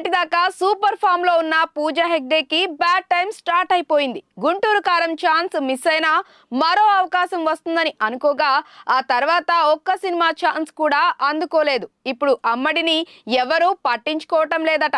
నిన్నటిదాకా సూపర్ ఫామ్లో ఉన్న పూజా హెగ్డేకి బ్యాడ్ టైం స్టార్ట్ అయిపోయింది. గుంటూరు కారం ఛాన్స్ మిస్ అయినా మరో అవకాశం వస్తుందని అనుకోగా ఆ తర్వాత ఒక్క సినిమా ఛాన్స్ కూడా అందుకోలేదు. ఇప్పుడు అమ్మడిని ఎవరూ పట్టించుకోవటం లేదట.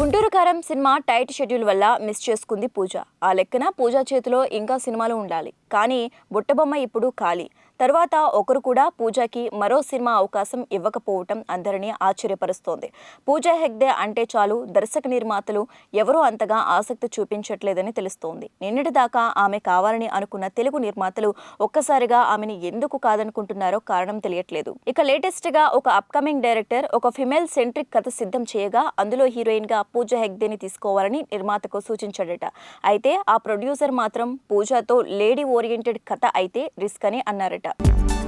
Guntur Kaaram cinema tight schedule వల్ల మిస్ చేసుకుంది పూజ. ఆ లెక్కన పూజ చేతిలో ఇంకా సినిమాలు ఉండాలి. కానీ బుట్టబొమ్మ ఇప్పుడు ఖాళీ. తర్వాత ఒకరు కూడా పూజాకి మరో సినిమా అవకాశం ఇవ్వకపోవటం అందరినీ ఆశ్చర్యపరుస్తోంది. పూజా హెగ్డే అంటే చాలు దర్శక నిర్మాతలు ఎవరూ అంతగా ఆసక్తి చూపించట్లేదని తెలుస్తోంది. నిన్నటి దాకా ఆమె కావాలని అనుకున్న తెలుగు నిర్మాతలు ఒక్కసారిగా ఆమెని ఎందుకు కాదనుకుంటున్నారో కారణం తెలియట్లేదు. ఇక లేటెస్ట్గా ఒక అప్కమింగ్ డైరెక్టర్ ఒక ఫిమేల్ సెంట్రిక్ కథ సిద్ధం చేయగా అందులో హీరోయిన్గా పూజ హెగ్దేని తీసుకోవాలని నిర్మాతకు సూచించాడట. అయితే ఆ ప్రొడ్యూసర్ మాత్రం పూజాతో లేడీ ఓరియంటెడ్ కథ అయితే రిస్క్ అని అన్నారట. అన్నారట.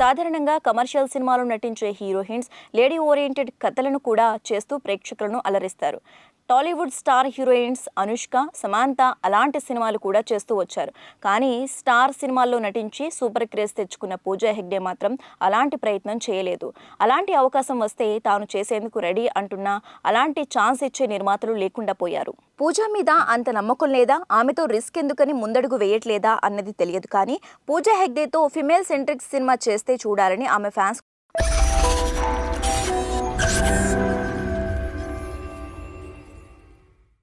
సాధారణంగా కమర్షియల్ సినిమాలో నటించే హీరోయిన్స్ లేడీ ఓరియంటెడ్ కథలను కూడా చేస్తూ ప్రేక్షకులను అలరిస్తారు. Tollywood star heroines Anushka Samantha అలాంటి సినిమాలు కూడా చేస్తూ వచ్చారు. కానీ స్టార్ సినిమాల్లో నటించి సూపర్ క్రేజ్ తెచ్చుకున్న పూజా హెగ్డే మాత్రం అలాంటి ప్రయత్నం చేయలేదు. అలాంటి అవకాశం వస్తే తాను చేసేందుకు రెడీ అంటున్నా అలాంటి ఛాన్స్ ఇచ్చే నిర్మాతలు లేకుండా పోయారు. పూజ మీద అంత నమ్మకం లేదా? ఆమెతో రిస్క్ ఎందుకని ముందడుగు వేయట్లేదా? అన్నది తెలియదు. కానీ పూజ హెగ్డేతో ఫిమేల్ సెంట్రిక్ సినిమా చేస్తే చూడాలని ఆమె ఫ్యాన్స్